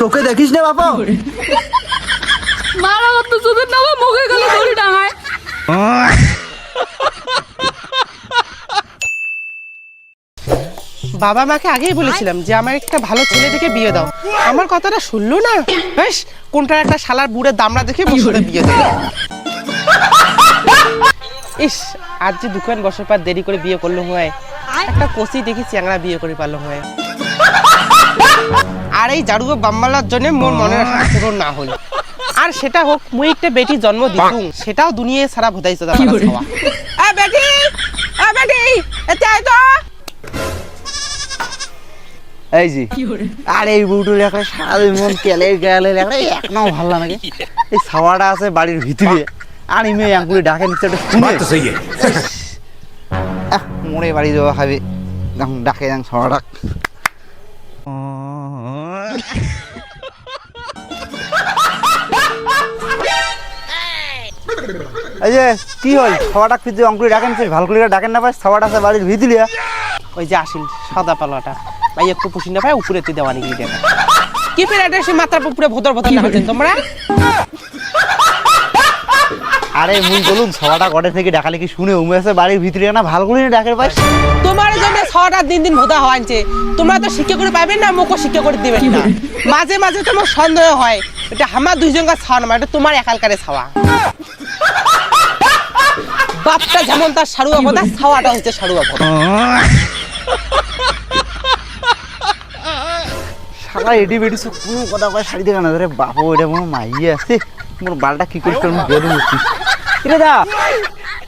চোখে দেখিস না বাবা মারা চোখের নামে মুখে গেলে দড়ি ডাঙায়। বাবা মাকে আগেই বলেছিলাম যে আমার একটা ভালো ছেলে দেখে বিয়ে দাও। আমার কথাটা শুনলো না? বেশ কোনটার একটা শালার বুড়ে দামড়া দেখে বসে বিয়ে দেবে ইস আজ যে দোকান বসার পর দেরি করে বিয়ে করল হয় একটা কচি দেখি চ্যাংড়া বিয়ে করে পারল হয়। আর এই জারুগো বাম্মালার জন্য মোর মনে রাখা পূরণ না হল। আর সেটা হোক মুই একটা বেটি জন্ম দিছু। সেটাও দুনিয়ায় সারা ভোদাইছ দাদা খাওয়া। আ বেটি! আ বেটি! এতে আয় তো! এই জি আর এই বুটুর একটা সারা মন কেলে গেলে এক নাও ভালো লাগে। এই ছাওয়াটা আছে বাড়ির ভিতরে। আর ইমে আঙ্গুলি ডাকে নিচে একটা শুনে। মোরে বাড়ি যাওয়া খাবে ডাকে যাং ছাওয়াটা। এই যে কি হল? ছাওয়া খুঁজে অঙ্কুরি ডাকেন সে ভালো করে ডাকেন না পাই ছাওয়াটা আছে বাড়ির ভিতরে। ওই যে আসিল সাদা পালাটা ভাই একটু পুষি না ভাই উপরে তুই দেওয়া নাকি দেখা কি পেরে এটা সে মাত্রা পুকুরে ভোদর ভোদর না তোমরা? আরে মুই বলুন ছাওয়াটা কটে থেকে ডাকালে কি শুনে উমে আছে? বাড়ির ভিতরে না ভালো করে ডাকের পাই তোমার জন্য ছটা দিন দিন ভোদা হওয়াছে তোমরা তো শিক্ষা করে পাবেন না মুখও শিক্ষা করে দিবেন না। মাঝে মাঝে তোমার সন্দেহ হয়। এটা আমার দুইজন কাছে ছাওয়া না এটা তোমার একালকারে ছাওয়া। বাপটা যেমন তার সারুয়া কথা ছাওয়াটা হচ্ছে সারুয়া কথা শালা এডি বেডি কোনো কথা কয় শাড়ি দেখা না রে বাপু এটা মনে মাইয়ে আছে। মোর বালটা কি করিস তোর বেরো কিরে দা?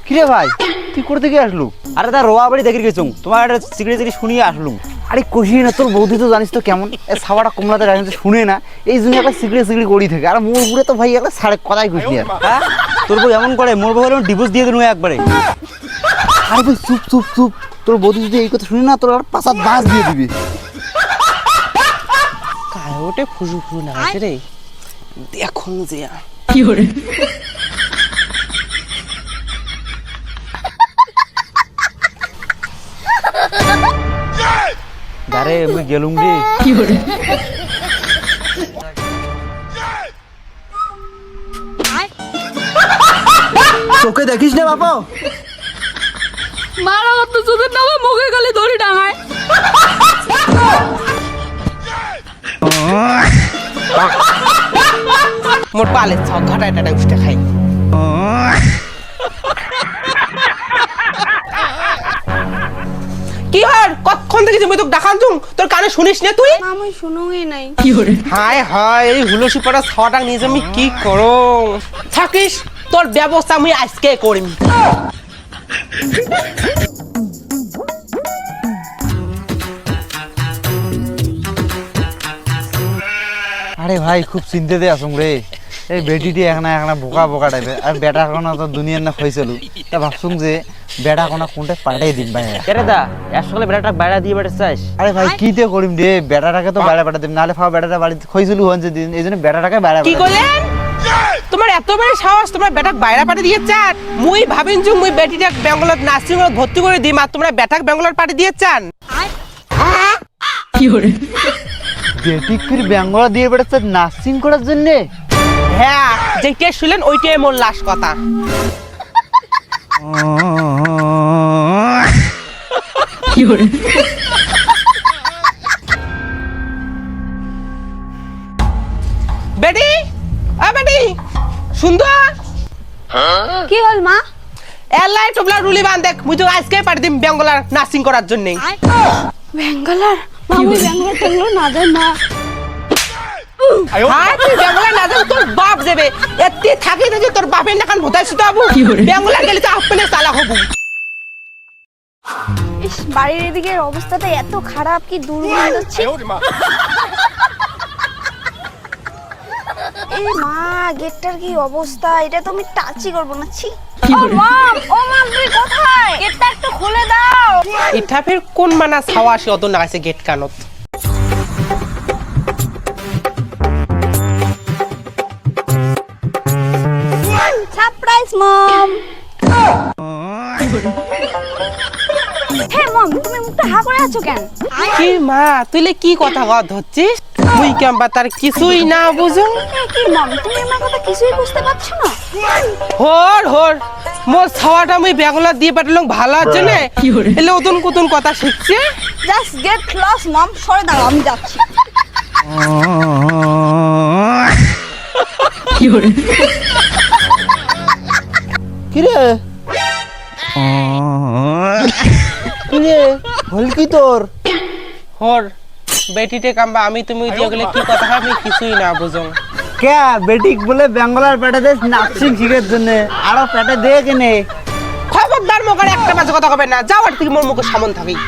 কিরে ভাই? তুই করতে গিয়ে আসলু? আরে দা রোয়া বাড়ি দেখে গেছুম। তোমার একটা সিগারেট সিগারেট শুনিয়ে আসলুম। আরে কষিয়ে না তোর বৌদি তো জানিস তো কেমন? এ সাবাটা কমলাতে রাখছে শুনে না। এই জন্য একটা সিগারেট সিগারেট করি থাকে। আর মোর উপরে তো ভাই একটা সাড়ে কথাই খুশি আর। হ্যাঁ? তোর বউ এমন করে মোর বউ ডিভোর্স দিয়ে দিল একবারে। আরে ভাই চুপ চুপ চুপ। তোর বৌদি যদি এই কথা শুনে না তোর আর পাঁচাত বাস দিয়ে দিবি। কায় ওটে ফুসু ফুসু না আছে রে দেখুন যে দারে আমি গেলুম রে। চোখে দেখিস না বাবা মারা কত চোখের নামে মুখে গেলে দড়ি ডাঙায়। মোর পালে ছক ঘাটায় টাটা উঠে খাই। হর কতক্ষণ থেকে তুমি তোকে ডাকান তুম তোর কানে শুনিস না তুই? আমি শুনুই নাই। হায় হায় এই হুলসি পাটা ছটা নিয়ে আমি কি করো? থাকিস তোর ব্যবস্থা আমি আজকে করিম। আরে ভাই খুব চিন্তাতে আসুম রে। এই বেটিটি একনা একনা বোকা বোকা টাইপের আর বেটা কোনা তো দুনিয়ার না হয়েছিল তা ভাবছুম যে বেটা কোনা কোনটা পাঠাই দিম ভাই। এরে দা আসলে বেড়াটা বাইরে দিয়ে বেড়ে চাইস আরে ভাই কি দিয়ে করিম রে বেটাটাকে তো বাইরে পাঠা দিম। নাহলে ফাও বেটাটা বাড়িতে হয়েছিল হয়েছে দিন। এই জন্য বেটাটাকে বাইরে কি। করলেন তোমার এত বড় সাহস তোমরা বেটাক বাইরে পাঠিয়ে দিয়ে চান মুই ভাবিন যে মুই বেটিটা বেঙ্গলত নার্সিং হোমে ভর্তি করে দিম আর তোমরা বেটাক বেঙ্গলত পাঠিয়ে দিয়ে চান বেটি ফির বেঙ্গলা দিয়ে বেড়াচ্ছে নার্সিং করার জন্যে? হ্যাঁ যেটা শুনলেন ওইটাই মোর লাশ কথা। বেটি আ বেটি সুন্দর। কি হল মা? এলাই টুবলা রুলি বান দেখ মুই তো আজকে পাঠিয়ে দিম বেঙ্গলার নার্সিং করার জন্য ব্যাঙ্গালোর? মামুই ব্যাঙ্গালোর ট্যাঙ্গালোর না না তোর বাপ যাবে। এতে থাকি থাকি তোর বাপের নাকান ভোতাইছি তো আবু। গেলে তো আপনে চালা হবু। ইস বাড়ির এদিকে অবস্থাটা এত খারাপ কি দুর্গন্ধ মা। গেটটার কি অবস্থা? এটা তো আমি টাচই করব না ছি। ও মা ও মা তুমি কোথায়? গেটটা একটু খুলে দাও। এটা ফের কোন মানা ছাওয়া আসে অত না আছে গেট কানত? মম হ্যাঁ মম তুমি মুখটা হা করে আছো কেন? কি মা তুই লে কি কথা কর ধরছিস? মুই কেমবা তার কিছুই না বুঝুং কি মম তুমি আমার কথা কিছুই বুঝতে পারছ না? হর হর মোর ছাওয়াটা মুই বেঙ্গলা দিয়ে পাঠালাম ভালো জন্য এলে উতুন কুতুন কথা শিখছে? জাস্ট গেট লস মম সরে দাঁড়াও আমি যাচ্ছি। কিরে? কিরে? হল কি তোর? হর বেটিতে কাম্বা আমি তুমি দিয়ে গেলে কি কথা হয় আমি কিছুই না বুঝুং কে বেটিক বলে বেঙ্গলার পেটে দে নার্সিং শিখের জন্য আরও পেটে দে কেনে। খবরদার মোকার একটা বাজে কথা কবে না যাওয়ার থেকে মোর মুখে সামন থাকি